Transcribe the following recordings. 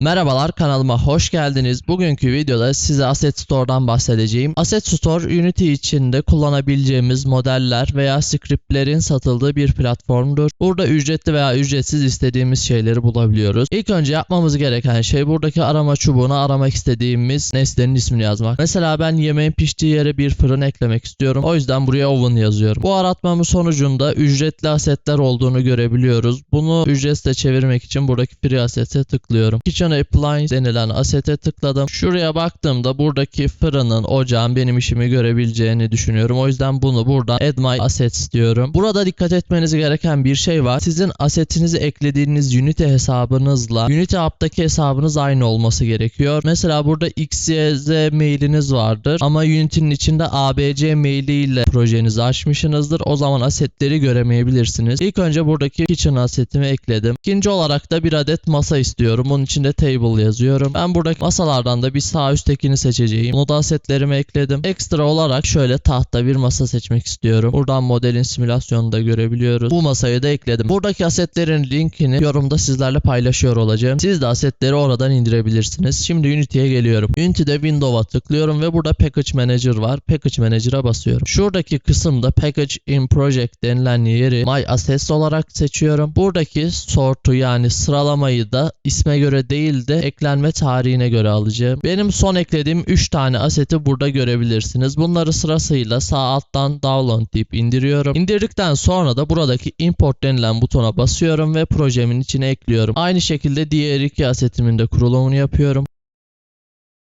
Merhabalar kanalıma hoş geldiniz. Bugünkü videoda size Asset Store'dan bahsedeceğim. Asset Store Unity içinde kullanabileceğimiz modeller veya scriptlerin satıldığı bir platformdur. Burada ücretli veya ücretsiz istediğimiz şeyleri bulabiliyoruz. İlk önce yapmamız gereken şey buradaki arama çubuğuna aramak istediğimiz nesnenin ismini yazmak. Mesela ben yemeğin piştiği yere bir fırın eklemek istiyorum. O yüzden buraya oven yazıyorum. Bu aratmamın sonucunda ücretli asetler olduğunu görebiliyoruz. Bunu ücretle çevirmek için buradaki free asset'e tıklıyorum. Kitchen Appliance denilen asete tıkladım. Şuraya baktığımda buradaki fırının, ocağın benim işimi görebileceğini düşünüyorum. O yüzden bunu buradan Add My Assets diyorum. Burada dikkat etmeniz gereken bir şey var. Sizin asetinizi eklediğiniz Unity hesabınızla Unity app'taki hesabınız aynı olması gerekiyor. Mesela burada XYZ mailiniz vardır ama Unity'nin içinde ABC mailiyle projenizi açmışsınızdır. O zaman asetleri göremeyebilirsiniz. İlk önce buradaki kitchen asetimi ekledim. İkinci olarak da bir adet masa istiyorum. Bunun içinde table yazıyorum. Ben buradaki masalardan da bir sağ üsttekini seçeceğim. Bunu da asetlerime ekledim. Ekstra olarak şöyle tahta bir masa seçmek istiyorum. Buradan modelin simülasyonunu da görebiliyoruz. Bu masayı da ekledim. Buradaki asetlerin linkini yorumda sizlerle paylaşıyor olacağım. Siz de asetleri oradan indirebilirsiniz. Şimdi Unity'ye geliyorum. Unity'de Windows'a tıklıyorum ve burada Package Manager var. Package Manager'a basıyorum. Şuradaki kısımda Package in Project denilen yeri My Assets olarak seçiyorum. Buradaki sort'u yani sıralamayı da isme göre değil de eklenme tarihine göre alacağım. Benim son eklediğim 3 tane aseti burada görebilirsiniz. Bunları sırasıyla sağ alttan download deyip indiriyorum. İndirdikten sonra da buradaki import denilen butona basıyorum ve projemin içine ekliyorum. Aynı şekilde diğer iki asetimin de kurulumunu yapıyorum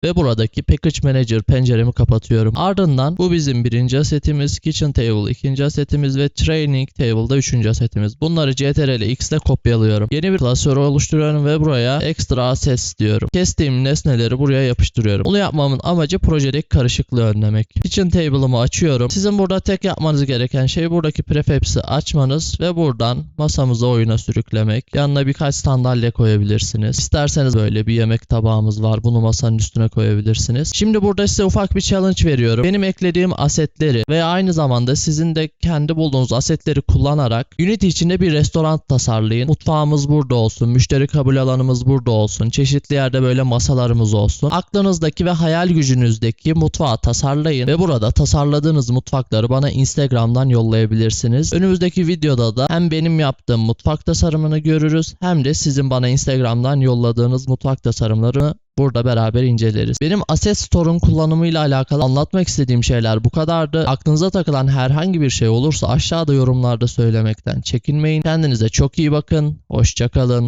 ve buradaki Package Manager penceremi kapatıyorum. Ardından bu bizim birinci asetimiz, Kitchen Table ikinci asetimiz ve Training Table'da üçüncü asetimiz. Bunları CTRL X ile kopyalıyorum. Yeni bir klasör oluşturuyorum ve buraya Extra Assets diyorum. Kestiğim nesneleri buraya yapıştırıyorum. Bunu yapmamın amacı projedeki karışıklığı önlemek. Kitchen Table'ımı açıyorum. Sizin burada tek yapmanız gereken şey buradaki prefabs'i açmanız ve buradan masamızı oyuna sürüklemek. Yanına birkaç sandalye koyabilirsiniz. İsterseniz böyle bir yemek tabağımız var. Bunu masanın üstüne koyabilirsiniz. Şimdi burada size ufak bir challenge veriyorum. Benim eklediğim asetleri ve aynı zamanda sizin de kendi bulduğunuz asetleri kullanarak Unity içinde bir restoran tasarlayın. Mutfağımız burada olsun, müşteri kabul alanımız burada olsun, çeşitli yerde böyle masalarımız olsun. Aklınızdaki ve hayal gücünüzdeki mutfağı tasarlayın ve burada tasarladığınız mutfakları bana Instagram'dan yollayabilirsiniz. Önümüzdeki videoda da hem benim yaptığım mutfak tasarımını görürüz hem de sizin bana Instagram'dan yolladığınız mutfak tasarımlarını burada beraber inceleriz. Benim Asset Store'un kullanımıyla alakalı anlatmak istediğim şeyler bu kadardı. Aklınıza takılan herhangi bir şey olursa aşağıda yorumlarda söylemekten çekinmeyin. Kendinize çok iyi bakın. Hoşçakalın.